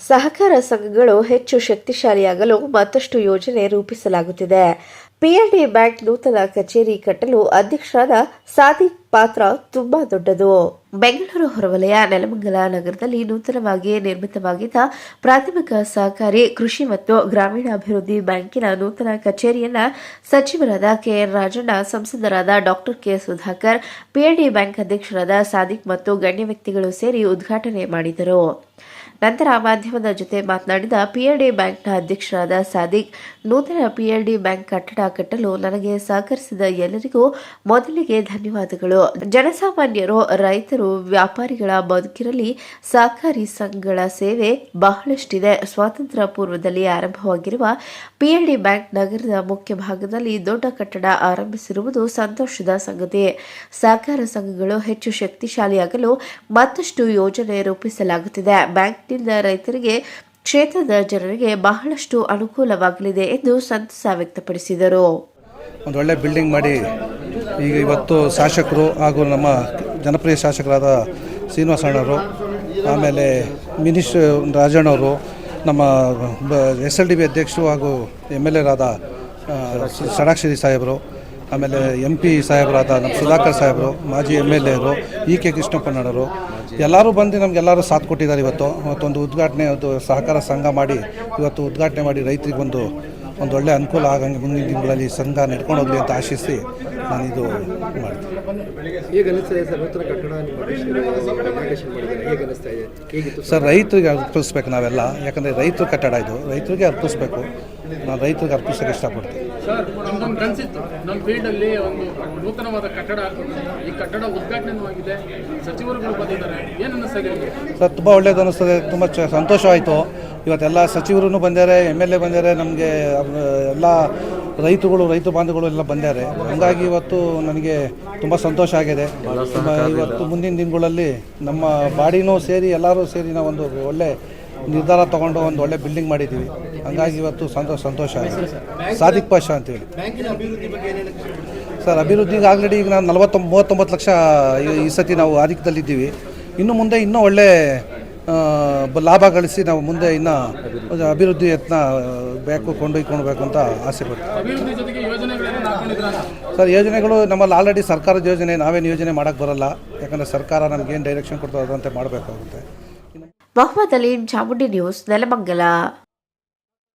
ಸಹಕಾರ ಸಂಘಗಳು ಹೆಚ್ಚು ಶಕ್ತಿಶಾಲಿಯಾಗಲು ಮತ್ತಷ್ಟು ಯೋಜನೆ ರೂಪಿಸಲಾಗುತ್ತಿದೆ. ಪಿಎಲ್ಡಿ ಬ್ಯಾಂಕ್ ನೂತನ ಕಚೇರಿ ಕಟ್ಟಲು ಅಧ್ಯಕ್ಷರಾದ ಸಾದಿಕ್ ಪಾತ್ರ ತುಂಬಾ ದೊಡ್ಡದು. ಬೆಂಗಳೂರು ಹೊರವಲಯ, ನೆಲಮಂಗಲ ನಗರದಲ್ಲಿ ನೂತನವಾಗಿ ನಿರ್ಮಿತವಾಗಿದ್ದ ಪ್ರಾಥಮಿಕ ಸಹಕಾರಿ ಕೃಷಿ ಮತ್ತು ಗ್ರಾಮೀಣಾಭಿವೃದ್ಧಿ ಬ್ಯಾಂಕಿನ ನೂತನ ಕಚೇರಿಯನ್ನ ಸಚಿವರಾದ ಕೆಎನ್ ರಾಜಣ್ಣ ಸಂಸದರಾದ doctor K Sudhakar PLD bank ಅಧ್ಯಕ್ಷರಾದ ಸಾದಿಕ್ ಮತ್ತು ಗಣ್ಯ ವ್ಯಕ್ತಿಗಳು ಸೇರಿ ಉದ್ಘಾಟನೆ ಮಾಡಿದರು. ನಂತರ ಮಾಧ್ಯಮದ ಜೊತೆ ಮಾತನಾಡಿದ ಪಿಎಲ್ಡಿ ಬ್ಯಾಂಕ್ನ ಅಧ್ಯಕ್ಷರಾದ ಸಾದಿಕ್, ನೂತನ ಪಿಎಲ್ಡಿ ಬ್ಯಾಂಕ್ ಕಟ್ಟಡ ಕಟ್ಟಲು ನನಗೆ ಸಹಕರಿಸಿದ ಎಲ್ಲರಿಗೂ ಮೊದಲಿಗೆ ಧನ್ಯವಾದಗಳು. ಜನಸಾಮಾನ್ಯರು, ರೈತರು, ವ್ಯಾಪಾರಿಗಳ ಬದುಕಿನಲ್ಲಿ ಸಹಕಾರಿ ಸಂಘಗಳ ಸೇವೆ ಬಹಳಷ್ಟಿದೆ. ಸ್ವಾತಂತ್ರ್ಯ ಪೂರ್ವದಲ್ಲಿ ಆರಂಭವಾಗಿರುವ ಪಿಎಲ್ಡಿ ಬ್ಯಾಂಕ್ ನಗರದ ಮುಖ್ಯ ಭಾಗದಲ್ಲಿ ದೊಡ್ಡ ಕಟ್ಟಡ ಆರಂಭಿಸಿರುವುದು ಸಂತೋಷದ ಸಂಗತಿ. ಸಹಕಾರ ಸಂಘಗಳು ಹೆಚ್ಚು ಶಕ್ತಿಶಾಲಿಯಾಗಲು ಮತ್ತಷ್ಟು ಯೋಜನೆ ರೂಪಿಸಲಾಗುತ್ತಿದೆ. ಬ್ಯಾಂಕ್ನಿಂದ ರೈತರಿಗೆ ಕ್ಷೇತ್ರದ ಜನರಿಗೆ ಬಹಳಷ್ಟು ಅನುಕೂಲವಾಗಲಿದೆ ಎಂದು ಸಂತಸ ವ್ಯಕ್ತಪಡಿಸಿದರು. ಒಂದು ಒಳ್ಳೆ ಬಿಲ್ಡಿಂಗ್ ಮಾಡಿ ಈಗ ಇವತ್ತು ಶಾಸಕರು ಹಾಗೂ ನಮ್ಮ ಜನಪ್ರಿಯ ಶಾಸಕರಾದ ಶ್ರೀನಿವಾಸಣ್ಣವರು ಆಮೇಲೆ ಮಿನಿಸ್ಟರ್ ರಾಜಣ್ಣವರು, ನಮ್ಮ ಎಸ್ ಎಲ್ ಡಿ ಬಿ ಅಧ್ಯಕ್ಷರು ಹಾಗೂ ಎಂ ಎಲ್ ಎರಾದ ಷಡಾಕ್ಷರಿ ಸಾಹೇಬರು, ಆಮೇಲೆ ಎಂ ಪಿ ಸಾಹೇಬರಾದ ನಮ್ಮ ಸುಧಾಕರ್ ಸಾಹೇಬರು, ಮಾಜಿ ಎಂ ಎಲ್ ಎರು ಇ ಕೆ ಕೃಷ್ಣಪ್ಪನವರು ಎಲ್ಲರೂ ಬಂದು ನಮಗೆಲ್ಲರೂ ಸಾಥ್ ಕೊಟ್ಟಿದ್ದಾರೆ ಇವತ್ತು. ಮತ್ತೊಂದು ಉದ್ಘಾಟನೆ ಒಂದು ಸಹಕಾರ ಸಂಘ ಮಾಡಿ ಇವತ್ತು ಉದ್ಘಾಟನೆ ಮಾಡಿ ರೈತರಿಗೆ ಒಂದು ಒಂದು ಒಳ್ಳೆ ಅನುಕೂಲ ಆಗಂಗೆ ಮುಂದಿನ ದಿನಗಳಲ್ಲಿ ಸಂಘ ನಡ್ಕೊಂಡು ಹೋಗಲಿ ಅಂತ ಆಶಿಸಿ ನಾನು ಇದು ಮಾಡ್ತೀನಿ ಸರ್? ರೈತರಿಗೆ ಅರ್ಪಿಸ್ಬೇಕು ನಾವೆಲ್ಲ. ಯಾಕಂದರೆ ರೈತರ ಕಟ್ಟಡ ಇದು. ರೈತರಿಗೆ ಅರ್ಪಿಸ್ಬೇಕು. ನಾನು ರೈತರಿಗೆ ಅರ್ಪಿಸೋಕೆ ಇಷ್ಟಪಡ್ತೀನಿ. ಸರ್ ನಮ್ದೊಂದು ಕನಸಿತ್ತು ನಮ್ಮ ಫೀಲ್ಡಲ್ಲಿ ಒಂದು ನೂತನವಾದ ಕಟ್ಟಡ ಈ ಕಟ್ಟಡ ಉದ್ಘಾಟನೆನೂ ಆಗಿದೆ. ಸಚಿವರುಗಳು ಬಂದಿದ್ದಾರೆ. ಏನು ಅನ್ನಿಸ್ತದೆ ನಿಮಗೆ? ಸರ್ ತುಂಬ ಒಳ್ಳೇದು ಅನ್ನಿಸ್ತದೆ ತುಂಬ ಚ ಸಂತೋಷವಾಯಿತು ಇವತ್ತೆಲ್ಲ ಸಚಿವರು ಬಂದಿದ್ದಾರೆ ಎಂ ಎಲ್ ಎ ಬಂದಿದ್ದಾರೆ ನಮಗೆ ಎಲ್ಲ ರೈತರುಗಳು ರೈತ ಬಾಂಧವಗಳು ಎಲ್ಲ ಬಂದಿದ್ದಾರೆ ಹಂಗಾಗಿ ಇವತ್ತು ನನಗೆ ತುಂಬ ಸಂತೋಷ ಆಗಿದೆ. ಇವತ್ತು ಮುಂದಿನ ದಿನಗಳಲ್ಲಿ ನಮ್ಮ ಬಾಡಿನೂ ಸೇರಿ ಎಲ್ಲರೂ ಸೇರಿ ನಾವು ಒಂದು ಒಳ್ಳೆ ನಿರ್ಧಾರ ತಗೊಂಡು ಒಂದು ಒಳ್ಳೆ ಬಿಲ್ಡಿಂಗ್ ಮಾಡಿದ್ದೀವಿ. ಹಂಗಾಗಿ ಇವತ್ತು ಸಂತೋಷ ಸಂತೋಷ ಆಗಿದೆ. ಸಾದಿಕ್ ಪಾಷ ಅಂತೇಳಿ. ಸರ್ ಅಭಿವೃದ್ಧಿಗೆ ಆಲ್ರೆಡಿ ಈಗ ನಾನು ನಲವತ್ತೊಂಬ ಮೂವತ್ತೊಂಬತ್ತು ಲಕ್ಷ ಈ- ಸತಿ ನಾವು ಆಧಿಕ್ಯದಲ್ಲಿದ್ದೀವಿ ಇನ್ನು ಮುಂದೆ ಇನ್ನೂ ಒಳ್ಳೆ ಲಾಭ ಗಳಿಸಿ ನಾವು ಮುಂದೆ ಇನ್ನು ಅಭಿವೃದ್ಧಿ ಯತ್ನ ಬೇಕು ಕೊಂಡೊಯ್ಕೊಳ್ಬೇಕು ಅಂತ ಆಸೆ ಪಡ್ತೀವಿ ಸರ್ ಯೋಜನೆಗಳು ನಮ್ಮಲ್ಲಿ ಆಲ್ರೆಡಿ ಸರ್ಕಾರದ ಯೋಜನೆ ನಾವೇನು ಯೋಜನೆ ಮಾಡೋಕ್ಕೆ ಬರಲ್ಲ. ಯಾಕಂದರೆ ಸರ್ಕಾರ ನಮಗೇನು ಡೈರೆಕ್ಷನ್ ಕೊಡ್ತದೆ ಅದಂತೆ ಮಾಡಬೇಕಾಗುತ್ತೆ. మొహమ్మద్ అలీ చాముండి న్యూస్ నెలమంగళ.